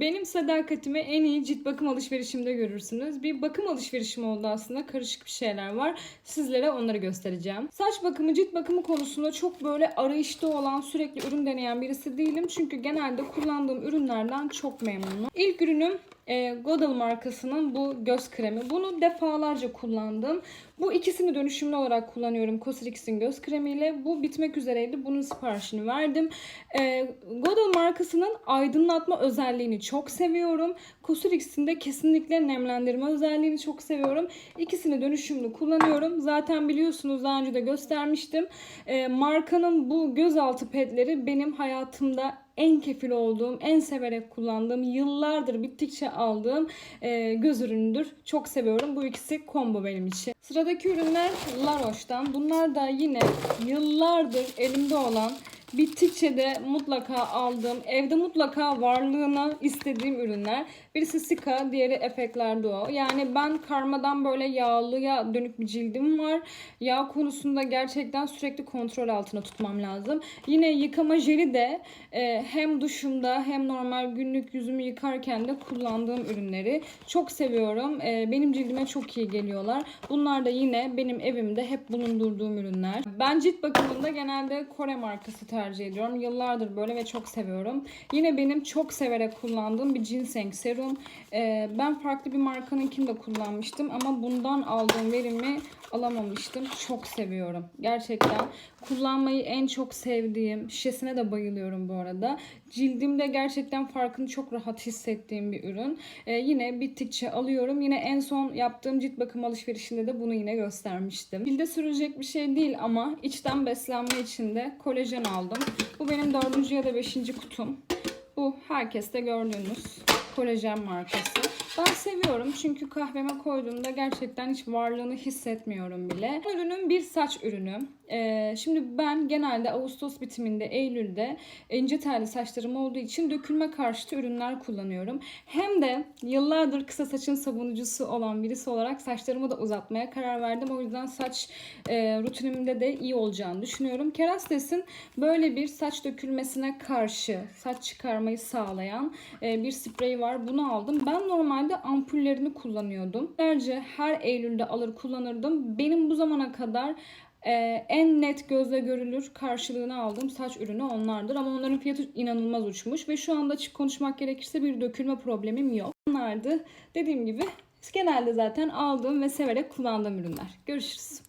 Benim sadakatimi en iyi cilt bakım alışverişimde görürsünüz. Bir bakım alışverişim oldu aslında. Karışık bir şeyler var. Sizlere onları göstereceğim. Saç bakımı, cilt bakımı konusunda çok böyle arayışta olan, sürekli ürün deneyen birisi değilim. Çünkü genelde kullandığım ürünlerden çok memnunum. İlk ürünüm Godal markasının bu göz kremi. Bunu defalarca kullandım. Bu ikisini dönüşümlü olarak kullanıyorum. Cosrx'in göz kremiyle. Bu bitmek üzereydi. Bunun siparişini verdim. E, Godal markasının aydınlatma özelliğini çok seviyorum. Cosrx'in de kesinlikle nemlendirme özelliğini çok seviyorum. İkisini dönüşümlü kullanıyorum. Zaten biliyorsunuz daha önce de göstermiştim. E, markanın bu gözaltı pedleri benim hayatımda en kefil olduğum, en severek kullandığım, yıllardır bittikçe aldığım e, göz ürünüdür. Çok seviyorum. Bu ikisi combo benim için. Sıradaki ürünler La Roche'dan. Bunlar da yine yıllardır elimde olan bittikçe de mutlaka aldığım, evde mutlaka varlığını istediğim ürünler. Birisi Sika, diğeri Efektler Duo. Yani ben karmadan böyle yağlıya dönük bir cildim var. Yağ konusunda gerçekten sürekli kontrol altına tutmam lazım. Yine yıkama jeli de e, hem duşumda hem normal günlük yüzümü yıkarken de kullandığım ürünleri. Çok seviyorum. E, benim cildime çok iyi geliyorlar. Bunlar da yine benim evimde hep bulundurduğum ürünler. Ben cilt bakımında genelde Kore markası tercih ediyorum. Yıllardır böyle ve çok seviyorum. Yine benim çok severek kullandığım bir ginseng serum. Ee, ben farklı bir markanınkini de kullanmıştım ama bundan aldığım verimi alamamıştım. Çok seviyorum. Gerçekten kullanmayı en çok sevdiğim, şişesine de bayılıyorum bu arada. Cildimde gerçekten farkını çok rahat hissettiğim bir ürün. Ee, yine bittikçe alıyorum. Yine en son yaptığım cilt bakım alışverişinde de bunu yine göstermiştim. Cilde sürülecek bir şey değil ama içten beslenme için de kolajen aldım. Bu benim dördüncü ya da beşinci kutum. Bu herkeste gördüğünüz kolajen markası. Ben seviyorum çünkü kahveme koyduğumda gerçekten hiç varlığını hissetmiyorum bile. Bu ürünün bir saç ürünü. Ee, şimdi ben genelde Ağustos bitiminde, Eylül'de ince telli saçlarım olduğu için dökülme karşıtı ürünler kullanıyorum. Hem de yıllardır kısa saçın savunucusu olan birisi olarak saçlarımı da uzatmaya karar verdim. O yüzden saç e, rutinimde de iyi olacağını düşünüyorum. Kerastes'in böyle bir saç dökülmesine karşı saç çıkarmayı sağlayan e, bir spreyi var. Bunu aldım. Ben normalde ampullerini kullanıyordum. Derce her Eylül'de alır kullanırdım. Benim bu zamana kadar ee, en net gözle görülür karşılığını aldığım saç ürünü onlardır. Ama onların fiyatı inanılmaz uçmuş. Ve şu anda açık konuşmak gerekirse bir dökülme problemim yok. Bunlardı dediğim gibi genelde zaten aldığım ve severek kullandığım ürünler. Görüşürüz.